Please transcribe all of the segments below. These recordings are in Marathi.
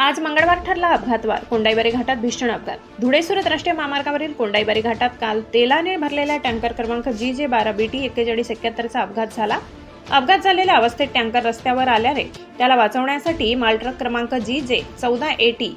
आज मंगळवार ठरला अपघातवार. कोंडाईबारी घाटात भीषण अपघात. धुळे सुरत राष्ट्रीय महामार्गावरील कोंडाईबारी घाटात काल तेलाने भरलेल्या टँकर क्रमांक जी जे बारा बीटी एक्केचाळीस एक्क्याहत्तरचा अपघात झाला. अपघात झालेल्या अवस्थेत टँकर रस्त्यावर आल्याने त्याला वाचवण्यासाठी मालट्रक क्रमांक जी जे चौदा एटी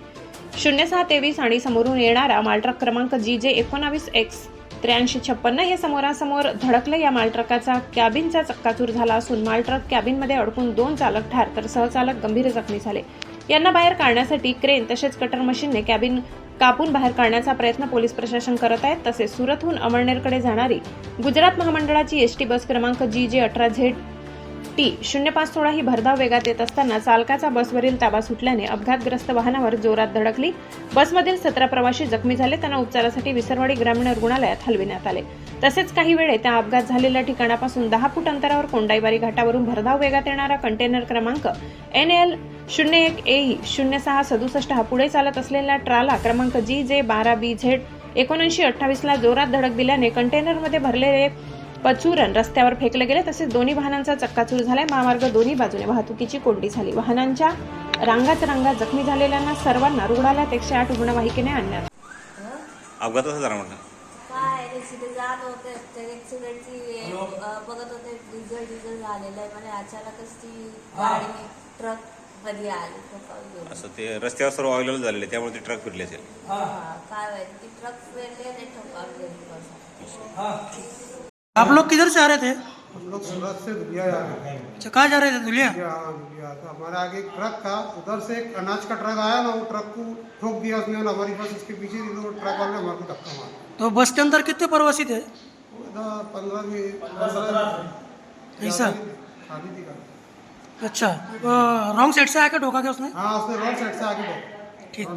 शून्य सहा तेवीस आणि समोरून येणारा मालट्रक क्रमांक जी जे एकोणावीस एक्स त्र्याऐंशी छप्पन्न हे समोरासमोर धडकलं. या मालट्रकाचा कॅबिनचा चक्काचूर झाला असून मालट्रक कॅबिनमध्ये अडकून दोन चालक ठार तर सहचालक गंभीर जखमी झाले. यांना बाहेर काढण्यासाठी क्रेन तसेच कटर मशीनने कॅबिन कापून बाहेर काढण्याचा प्रयत्न पोलीस प्रशासन करत आहेत. तसेच सुरतहून अमळनेरकडे जाणारी गुजरात महामंडळाची एसटी बस क्रमांक जी जे अठरा झेड टी शून्य पाच सोळा ही भरधाव वेगात येत असताना चालकाचा बसवरील ताबा सुटल्याने अपघातग्रस्त वाहनावर जोरात धडकली. बसमधील सतरा प्रवाशी जखमी झाले. त्यांना उपचारासाठी विसरवाडी ग्रामीण रुग्णालयात हलविण्यात आले. तसेच काही वेळे त्या अपघात झालेल्या ठिकाणापासून दहा फूट अंतरावर कोंडाईबारी घाटावरून भरधाव वेगात येणारा कंटेनर क्रमांक एन एल शून्य एक ए शून्य सहा सदुसष्ट हा पुढे चालत असलेला ट्राला क्रमांक जी जे बारा बी झेड एकोणऐंशी अठ्ठावीसला जोरात धडक दिल्याने कंटेनरमध्ये भरलेले पचुरण रस्त्यावर फेकले गेले तसेच दोन्ही वाहनांचा चक्काचूर झालाय. महामार्ग दोन्ही बाजूने वाहतुकीची कोंडी झाली. वाहनांच्या रांगाच रांगा जखमी झालेल्यांना सर्वांना रुग्णालयात एकशे आठ रुग्णवाहिकेने आणण्यात अपघात कसा झाला म्हटलं काय रे तिथे जात होते. ते ऍक्सिडेंटची बघत होते. डिझेल डिझेल झालेलं आहे. म्हणजे अचानकच ती गाडी ट्रक मध्ये आली गेली. असं ते रस्त्यावर सर्व अवेलेबल झालेले त्यामुळे ते ट्रक फिरले असेल. हा, काय माहिती ती ट्रक फिरली आणि ठोकावून गेली बस. आप लोग किधर से आ रहे थे? हम लोग सूरत से दुलिया जा रहे हैं। अच्छा कहाँ जा रहे थे दुलिया दुलिया दुलिया तो हमारे आगे एक ट्रक था उधर से एक अनाज का ट्रक आया ना वो ट्रक को ठोक दिया उसने और हमारी बस उसके पीछे थी तो वो ट्रक वाले ने हमारे को धक्का मारा। तो बस के अंदर कितने प्रवासी थे? वो पंद्रह पंद्रह ऐसा? खाली थी गाड़ी। अच्छा रॉन्ग साइड से आके ठोका क्या उसने? हाँ उसने रोड साइड से आगे ठोका ठीक।